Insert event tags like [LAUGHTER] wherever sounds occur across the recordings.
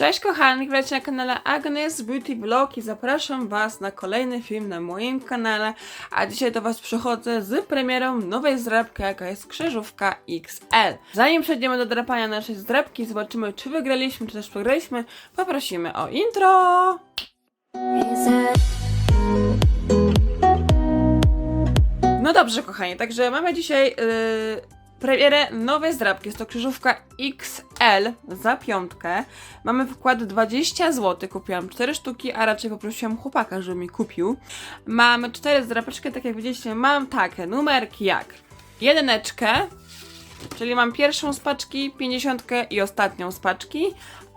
Cześć kochani, witajcie na kanale Agnes Beauty Vlog i zapraszam Was na kolejny film na moim kanale, a dzisiaj do Was przychodzę z premierą nowej zdrabki, jaka jest krzyżówka XL. Zanim przejdziemy do drapania naszej zdrabki, zobaczymy czy wygraliśmy, czy też przegraliśmy, poprosimy o intro! No dobrze kochani, także mamy dzisiaj yy, premierę nowej zdrabki. Jest to krzyżówka XL za piątkę. Mamy wkład 20 zł. Kupiłam 4 sztuki, a raczej poprosiłam chłopaka, żeby mi kupił. Mamy 4 zdrapeczki, tak jak widzieliście, mam takie numerki jak jedyneczkę, czyli mam pierwszą z paczki, 50 i ostatnią z paczki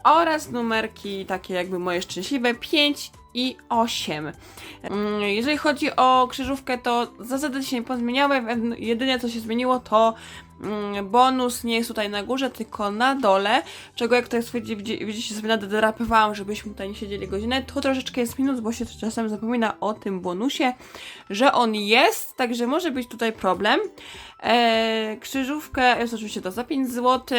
oraz numerki takie jakby moje szczęśliwe 5 i 8. Mm, Jeżeli chodzi o krzyżówkę, to zasady się nie pozmieniały. Em, Jedyne co się zmieniło to mm, bonus nie jest tutaj na górze, tylko na dole. Czego jak widzi- widzicie sobie nadrapywałam, żebyśmy tutaj nie siedzieli godzinę, to troszeczkę jest minus, bo się czasem zapomina o tym bonusie, że on jest, także może być tutaj problem. Eee, krzyżówkę jest oczywiście to za 5 zł.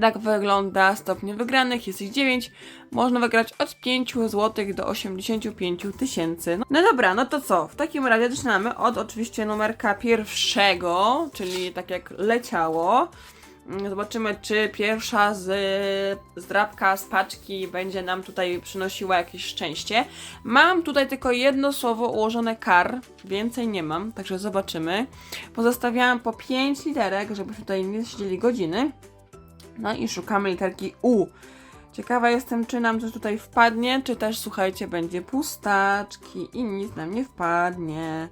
Tak wygląda stopnie wygranych, jest ich 9. Można wygrać od 5 zł do 85 tysięcy. No, no dobra, no to co? W takim razie zaczynamy od oczywiście numerka pierwszego, czyli tak jak leciało. Mm, Zobaczymy, czy pierwsza z zdrabka z paczki będzie nam tutaj przynosiła jakieś szczęście. Mam tutaj tylko jedno słowo ułożone kar, więcej nie mam, także zobaczymy. Pozostawiałam po 5 literek, żebyśmy tutaj nie siedzieli godziny. No i szukamy literki U. Ciekawa jestem, czy nam coś tutaj wpadnie, czy też, słuchajcie, będzie pustaczki i nic nam nie wpadnie.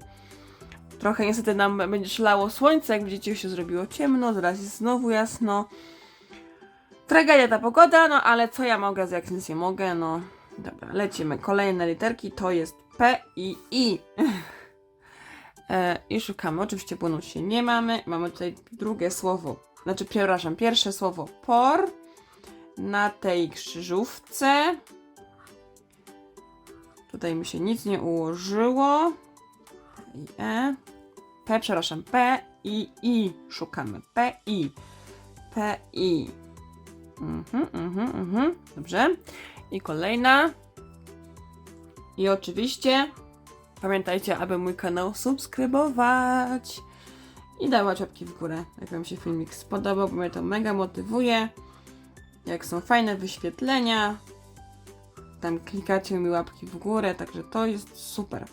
Trochę niestety nam będzie szlało słońce, jak widzicie, już się zrobiło ciemno, zaraz jest znowu jasno. Tragedia ta pogoda, no ale co ja mogę, jak nic nie mogę, no. Dobra, lecimy. Kolejne literki to jest P i I. [LAUGHS] E, I szukamy. Oczywiście bonus się nie mamy. Mamy tutaj drugie słowo, znaczy, przepraszam, pierwsze słowo por na tej krzyżówce. Tutaj mi się nic nie ułożyło. I E. P, przepraszam, P i I szukamy. P i P i. Mhm, mhm, mhm. Dobrze. I kolejna. I oczywiście pamiętajcie, aby mój kanał subskrybować i dawać łapki w górę, jak Wam się filmik spodobał, bo mnie to mega motywuje. Jak są fajne wyświetlenia, tam klikacie mi łapki w górę, także to jest super.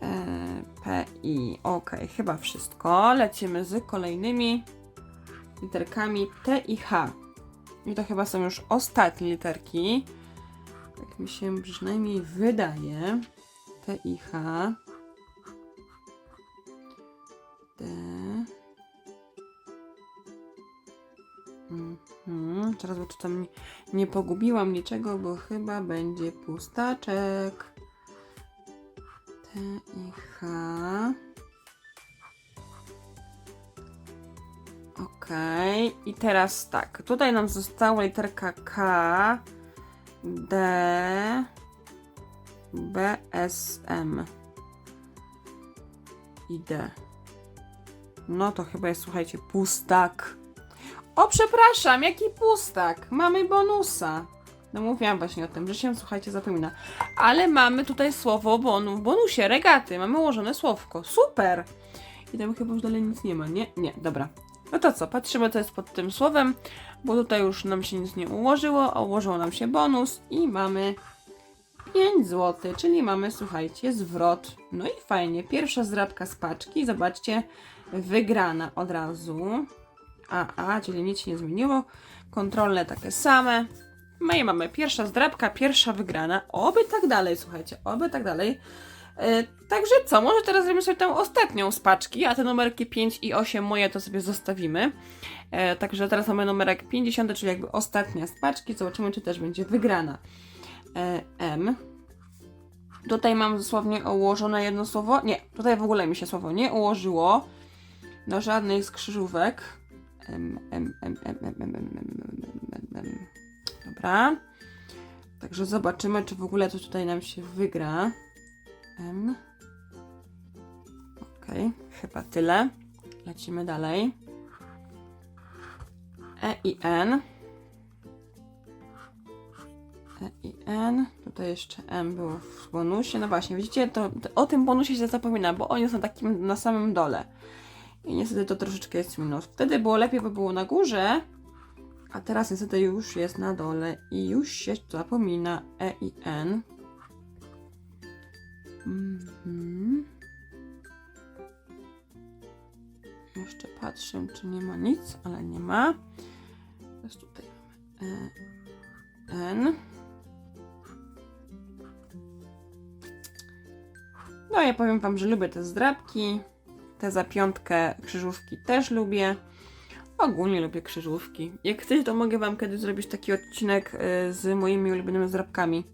Eee, P i ok, chyba wszystko. Lecimy z kolejnymi literkami T i H. I to chyba są już ostatnie literki. Tak mi się przynajmniej wydaje. T i H. tu tam nie, pogubiłam niczego, bo chyba będzie pustaczek. T i H. Okej. I teraz tak. Tutaj nam została literka K, D, B, S, M i D. No to chyba jest, słuchajcie, pustak. O, przepraszam, jaki pustak? Mamy bonusa. No mówiłam właśnie o tym, że się, słuchajcie, zapomina. Ale mamy tutaj słowo bonu, w bonusie, regaty. Mamy ułożone słówko. Super! I tam chyba już dalej nic nie ma, nie? Nie, dobra. No to co, patrzymy co jest pod tym słowem, bo tutaj już nam się nic nie ułożyło, a ułożył nam się bonus i mamy 5 zł, czyli mamy, słuchajcie, zwrot. No i fajnie, pierwsza zdrabka z paczki, zobaczcie, wygrana od razu. A, a, czyli nic się nie zmieniło. Kontrolne takie same. No i mamy pierwsza zdrabka, pierwsza wygrana. Oby tak dalej, słuchajcie, oby tak dalej. E, także co, może teraz zrobimy sobie tę ostatnią z paczki, a te numerki 5 i 8 moje to sobie zostawimy. E, także teraz mamy numerek 50, czyli jakby ostatnia z paczki. Zobaczymy, czy też będzie wygrana. E, M. Tutaj mam dosłownie ułożone jedno słowo. Nie, tutaj w ogóle mi się słowo nie ułożyło. No żadnej z Dobra. Także zobaczymy, czy w ogóle to tutaj nam się wygra. M. Ok, chyba tyle. Lecimy dalej. E i N. E i N. Tutaj jeszcze M było w bonusie. No właśnie, widzicie, to, to o tym bonusie się zapomina, bo oni są takim na samym dole. I niestety to troszeczkę jest minus. Wtedy było lepiej, bo było na górze, a teraz niestety już jest na dole i już się zapomina E i N. Mhm. Jeszcze patrzę, czy nie ma nic, ale nie ma. Teraz tutaj mamy E, N. No ja powiem Wam, że lubię te zdrabki. Te za piątkę krzyżówki też lubię. Ogólnie lubię krzyżówki. Jak chcecie, to mogę Wam kiedyś zrobić taki odcinek e, z moimi ulubionymi zdrabkami.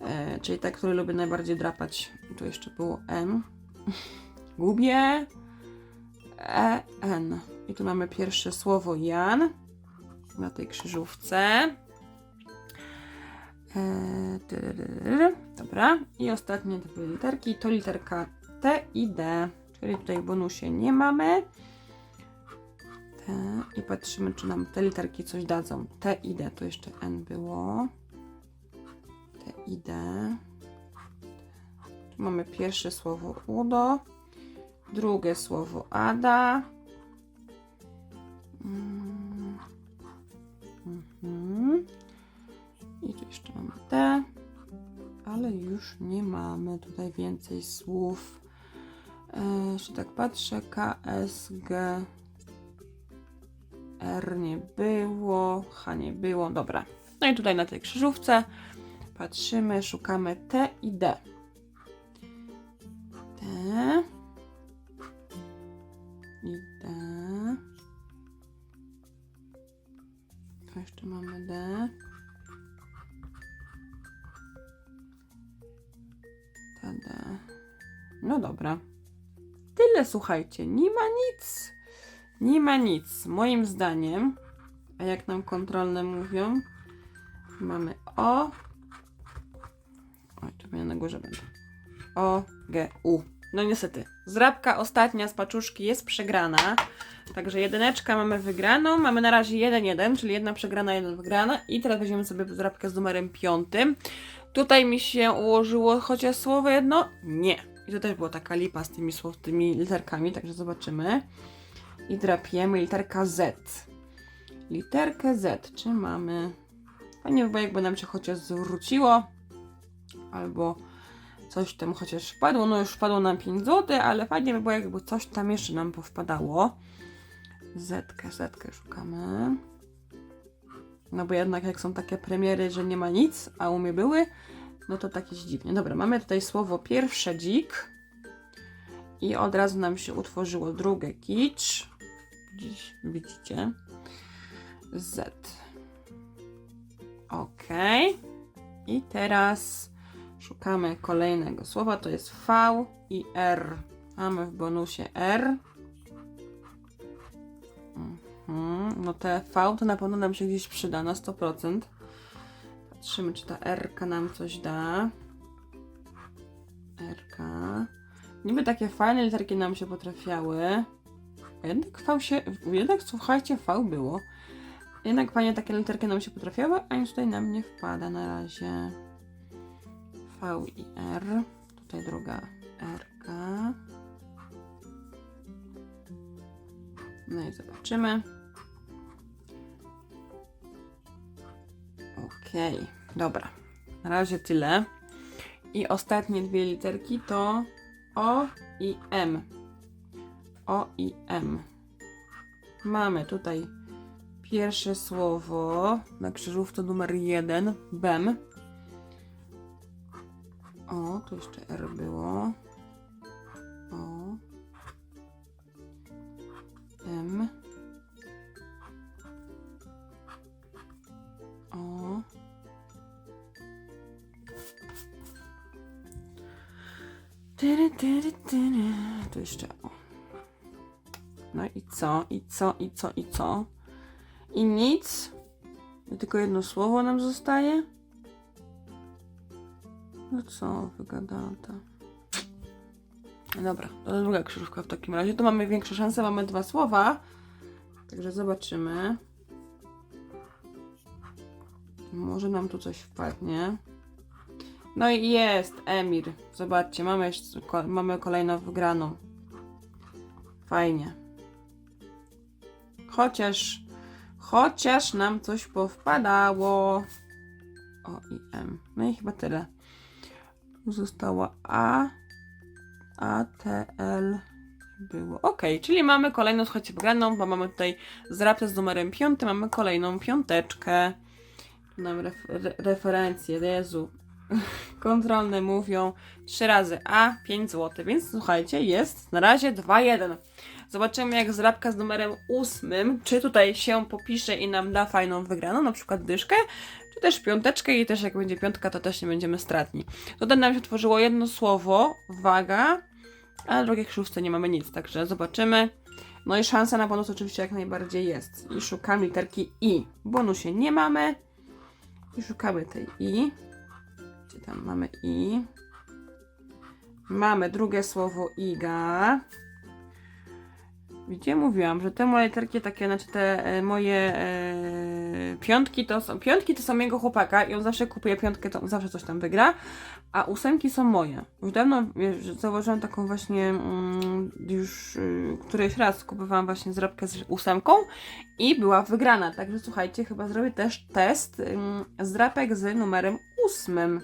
E, czyli te, które lubię najbardziej drapać. Tu jeszcze było N. [LAUGHS] Gubię. E, N. I tu mamy pierwsze słowo Jan na tej krzyżówce. Dobra. I ostatnie dwie literki to literka T i D. Czyli tutaj w bonusie nie mamy. T. I patrzymy, czy nam te literki coś dadzą. T i D. Tu jeszcze N było. T i D. Tu mamy pierwsze słowo Udo. Drugie słowo Ada. Mm. Mhm. I tu jeszcze mamy T, ale już nie mamy tutaj więcej słów. Jeszcze tak patrzę, K, S, G, R nie było, H nie było, dobra. No i tutaj na tej krzyżówce patrzymy, szukamy T i D. T i D. Tu jeszcze mamy D. Tada. No dobra. Tyle słuchajcie, nie ma nic. Nie ma nic. Moim zdaniem, a jak nam kontrolne mówią, mamy O. Oj, tu mnie na górze będę. O, G, U. No niestety, zrabka ostatnia z paczuszki jest przegrana. Także jedyneczka mamy wygraną. Mamy na razie 1-1, czyli jedna przegrana, jedna wygrana. I teraz weźmiemy sobie zrabkę z numerem piątym. Tutaj mi się ułożyło chociaż słowo jedno? Nie. I to też była taka lipa z tymi słow, tymi literkami, także zobaczymy. I drapiemy literka Z. Literkę Z. Czy mamy... Fajnie by jakby nam się chociaż zwróciło. Albo coś tam chociaż wpadło. No już wpadło nam 5 zł, ale fajnie by było, jakby coś tam jeszcze nam powpadało. Zetkę, zetkę szukamy. No bo jednak jak są takie premiery, że nie ma nic, a u mnie były, no to tak jest dziwnie. Dobra, mamy tutaj słowo pierwsze dzik. I od razu nam się utworzyło drugie kicz. Dziś widzicie. Z. Ok. I teraz szukamy kolejnego słowa. To jest V i R. Mamy w bonusie R. Mhm, No te V to na pewno nam się gdzieś przyda na 100%. Patrzymy, czy ta R nam coś da. R. Niby takie fajne literki nam się potrafiały. A jednak V się. Jednak słuchajcie, V było. Jednak fajnie takie literki nam się potrafiały, a nic tutaj nam nie wpada na razie. V i R. Tutaj druga R. No i zobaczymy. Okej, dobra. Na razie tyle. I ostatnie dwie literki to O i M. O i M. Mamy tutaj pierwsze słowo na krzyżówce numer jeden. BEM. O, tu jeszcze R było. Tu jeszcze o. No i co? I co? I co? I co? I nic? Tylko jedno słowo nam zostaje? No co, wygadata. Dobra, to druga krzyżówka w takim razie. Tu mamy większe szanse, mamy dwa słowa. Także zobaczymy. Może nam tu coś wpadnie. No i jest Emir. Zobaczcie, mamy, jeszcze, ko- mamy kolejną wygraną. Fajnie. Chociaż, chociaż nam coś powpadało. O i M. No i chyba tyle. Została A, A, T, L. Było. Ok, czyli mamy kolejną, słuchajcie, wygraną, bo mamy tutaj zrapę z numerem 5, mamy kolejną piąteczkę. Tu nam ref, re, referencje, Jezu. [LAUGHS] Kontrolne mówią 3 razy A, 5 zł, więc słuchajcie, jest na razie 2-1. Zobaczymy jak zrabka z numerem 8, czy tutaj się popisze i nam da fajną wygraną, na przykład dyszkę, czy też piąteczkę i też jak będzie piątka, to też nie będziemy stratni. Tutaj nam się tworzyło jedno słowo, waga, a na drugiej nie mamy nic, także zobaczymy. No i szansa na bonus oczywiście jak najbardziej jest. I szukamy literki I. Bonusie nie mamy. I szukamy tej I. Gdzie tam mamy I? Mamy drugie słowo IGA. Gdzie mówiłam, że te moje literki takie, znaczy te e, moje e, piątki to są, piątki to są jego chłopaka i on zawsze kupuje piątkę, to on zawsze coś tam wygra, a ósemki są moje. Już dawno wiesz, zauważyłam taką właśnie, mm, już y, któryś raz kupowałam właśnie zrabkę z ósemką i była wygrana, także słuchajcie, chyba zrobię też test ym, zrapek z numerem ósmym.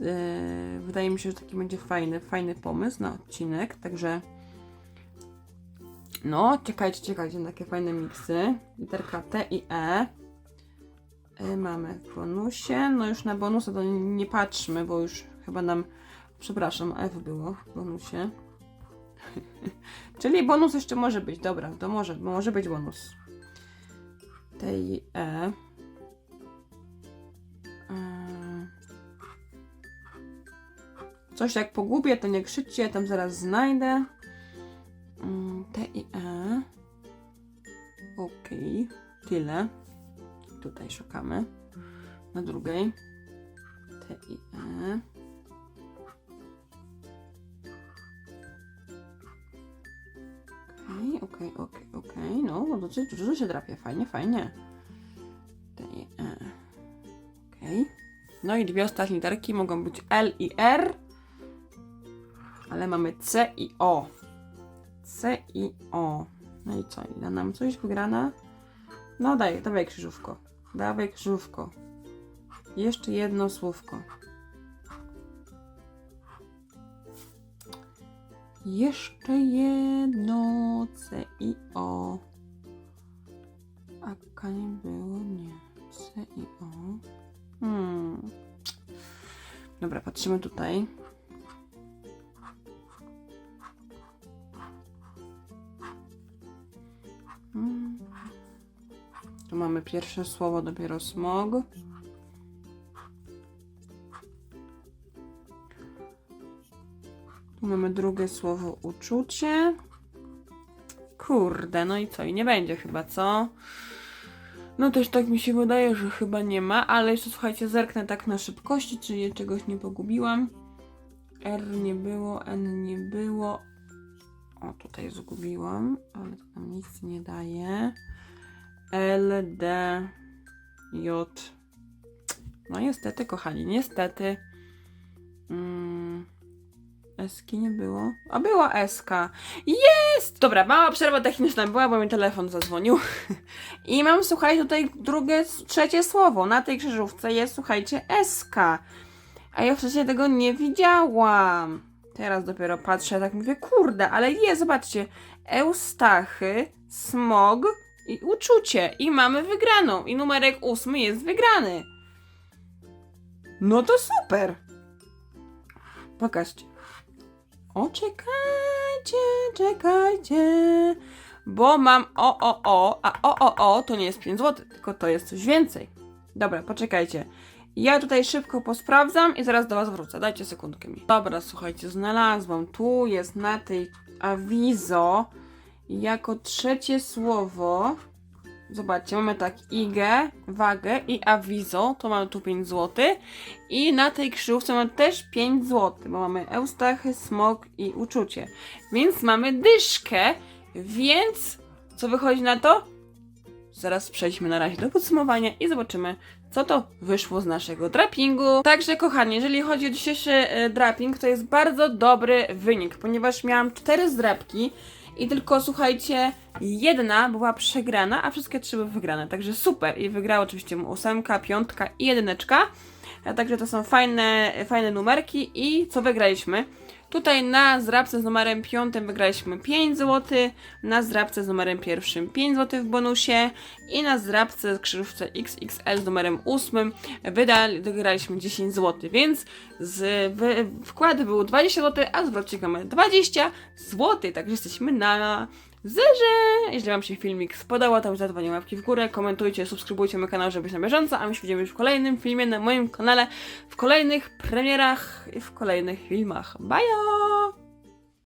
Yy, wydaje mi się, że taki będzie fajny, fajny pomysł na odcinek, także no, czekajcie, czekajcie na takie fajne miksy. Literka T i E. Y, mamy w bonusie. No już na bonusy to nie patrzmy, bo już chyba nam, przepraszam, F było w bonusie. [LAUGHS] Czyli bonus jeszcze może być, dobra, to może, może być bonus. T i E. Coś jak pogubię, to nie krzyczcie, tam zaraz znajdę. Mm, T i E. Okej, tyle. Tutaj szukamy. Na drugiej. T i E. Okej, okej, okej, okej. No, no dosyć dużo się drapie. Fajnie, fajnie. T i E. Okej. No i dwie ostatnie literki mogą być L i R. Ale mamy C i O. C i O. No i co? Da nam coś wygrana? No daj, dawaj krzyżówko. Dawaj krzyżówko. Jeszcze jedno słówko. Jeszcze jedno C i O. A nie było? Nie. C i O. Hmm. Dobra, patrzymy tutaj. Mamy pierwsze słowo, dopiero smog. Tu mamy drugie słowo uczucie. Kurde, no i co? I nie będzie chyba, co? No też tak mi się wydaje, że chyba nie ma, ale jeszcze słuchajcie, zerknę tak na szybkości, czy czegoś nie pogubiłam. R nie było, N nie było. O, tutaj zgubiłam, ale to nam nic nie daje. L, D, J. No niestety, kochani, niestety. Mm, Eski nie było. A była Eska. Jest! Dobra, mała przerwa techniczna była, bo mi telefon zadzwonił. [LAUGHS] I mam, słuchajcie, tutaj drugie, trzecie słowo. Na tej krzyżówce jest, słuchajcie, Eska. A ja wcześniej tego nie widziałam. Teraz dopiero patrzę, tak mówię, kurde, ale jest, zobaczcie. Eustachy, smog i uczucie. I mamy wygraną. I numerek ósmy jest wygrany. No to super. Pokażcie. O, czekajcie, czekajcie. Bo mam o, o, o, a o, o, o to nie jest 5 zł, tylko to jest coś więcej. Dobra, poczekajcie. Ja tutaj szybko posprawdzam i zaraz do Was wrócę. Dajcie sekundkę mi. Dobra, słuchajcie, znalazłam. Tu jest na tej awizo jako trzecie słowo. Zobaczcie, mamy tak igę, wagę i awizo, to mamy tu 5 zł. I na tej krzyżówce mamy też 5 zł, bo mamy eustachy, smog i uczucie. Więc mamy dyszkę, więc co wychodzi na to? Zaraz przejdźmy na razie do podsumowania i zobaczymy, co to wyszło z naszego drapingu. Także kochani, jeżeli chodzi o dzisiejszy e, draping, to jest bardzo dobry wynik, ponieważ miałam cztery zdrapki i tylko słuchajcie, jedna była przegrana, a wszystkie trzy były wygrane. Także super. I wygrała oczywiście ósemka, piątka i jedyneczka. A także to są fajne, fajne numerki. I co wygraliśmy? Tutaj na zdrabce z numerem 5 wygraliśmy 5 zł, na zdrabce z numerem pierwszym 5 zł w bonusie i na zdrabce z krzyżówce XXL z numerem 8 wydali, wygraliśmy 10 zł, więc z, wy, wkłady były 20 zł, a zwrotnik mamy 20 zł, także jesteśmy na zerze! Jeśli Wam się filmik spodobał, to zadawajcie łapki w górę, komentujcie, subskrybujcie mój kanał, żeby być na bieżąco, a my się widzimy już w kolejnym filmie na moim kanale, w kolejnych premierach i w kolejnych filmach. Bye!